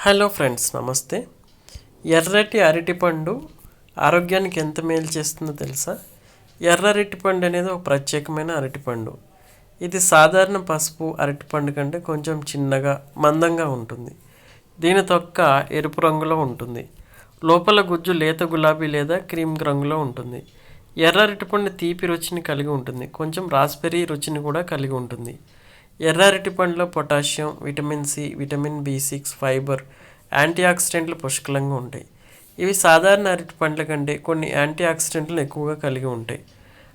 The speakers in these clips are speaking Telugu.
హలో ఫ్రెండ్స్ నమస్తే. ఎర్రటి అరటిపండు ఆరోగ్యానికి ఎంత మేలు చేస్తుందో తెలుసా? ఎర్ర అరటిపండు అనేది ఒక ప్రత్యేకమైన అరటిపండు. ఇది సాధారణ పసుపు అరటిపండు కంటే కొంచెం చిన్నగా మందంగా ఉంటుంది. దీని తొక్క ఎరుపు రంగులో ఉంటుంది. లోపల గుజ్జు లేత గులాబీ లేదా క్రీమ్ రంగులో ఉంటుంది. ఎర్ర అరటిపండు తీపి రుచిని కలిగి ఉంటుంది. కొంచెం రాస్బెర్రీ రుచిని కూడా కలిగి ఉంటుంది. ఎర్ర అరటిపండులో potassium vitamin C vitamin B six fibre anti ఆక్సిడెంట్లు పుష్కలంగా ఉంటాయి. ఇవి సాధారణ అరటిపండ్ల కంటే కొన్ని యాంటీ ఆక్సిడెంట్లు ఎక్కువగా కలిగి ఉంటాయి.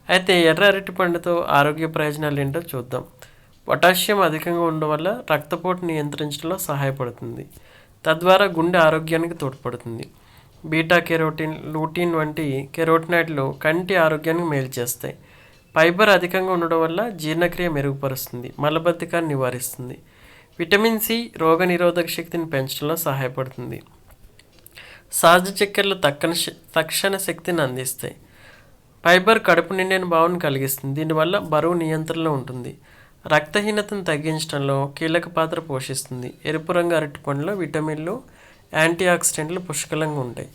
అయితే ఎర్ర అరటిపండుతో ఆరోగ్య ప్రయోజనాలు ఏంటో చూద్దాం. పొటాషియం అధికంగా ఉండడం వల్ల రక్తపోటు నియంత్రించడంలో సహాయపడుతుంది. తద్వారా గుండె ఆరోగ్యానికి తోడ్పడుతుంది. బీటా కెరోటిన్ లూటిన్ వంటి కెరోటినాయిడ్లు కంటి ఆరోగ్యానికి మేలు చేస్తాయి. ఫైబర్ అధికంగా ఉండడం వల్ల జీర్ణక్రియ మెరుగుపరుస్తుంది మలబద్ధకాన్ని నివారిస్తుంది. విటమిన్ సి రోగనిరోధక శక్తిని పెంచడంలో సహాయపడుతుంది. సహజ చక్కెరలు తక్కన శ- తక్షణ శక్తిని అందిస్తాయి. ఫైబర్ కడుపు నిండిన భావన కలిగిస్తుంది దీనివల్ల బరువు నియంత్రణలో ఉంటుంది. రక్తహీనతను తగ్గించడంలో కీలక పాత్ర పోషిస్తుంది. ఎరుపు రంగు అరటిపండులో విటమిన్లు యాంటీ ఆక్సిడెంట్లు పుష్కలంగా ఉంటాయి.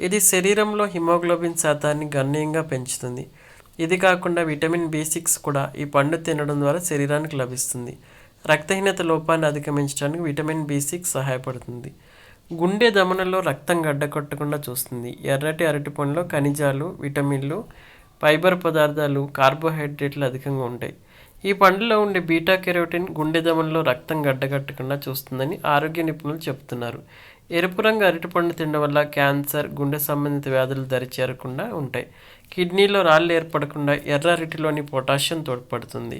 ఇది శరీరంలో హిమోగ్లోబిన్ శాతాన్ని గణనీయంగా పెంచుతుంది. ఇది కాకుండా విటమిన్ బి సిక్స్ కూడా ఈ పండు తినడం ద్వారా శరీరానికి లభిస్తుంది. రక్తహీనత లోపాన్ని అధిగమించడానికి విటమిన్ బి సిక్స్ సహాయపడుతుంది. గుండె దమనంలో రక్తం గడ్డకట్టకుండా చూస్తుంది. ఎర్రటి అరటి పండులో ఖనిజాలు విటమిన్లు ఫైబర్ పదార్థాలు కార్బోహైడ్రేట్లు అధికంగా ఉంటాయి. ఈ పండులో ఉండే బీటా కెరోటిన్ గుండె దమనంలో రక్తం గడ్డకట్టకుండా చూస్తుందని ఆరోగ్య నిపుణులు చెబుతున్నారు. ఎరుపు రంగు అరటిపండు తినడం వల్ల క్యాన్సర్ గుండె సంబంధిత వ్యాధులు దరిచేరకుండా ఉంటాయి. కిడ్నీలో రాళ్ళు ఏర్పడకుండా ఎర్ర అరటిలోని పొటాషియం తోడ్పడుతుంది.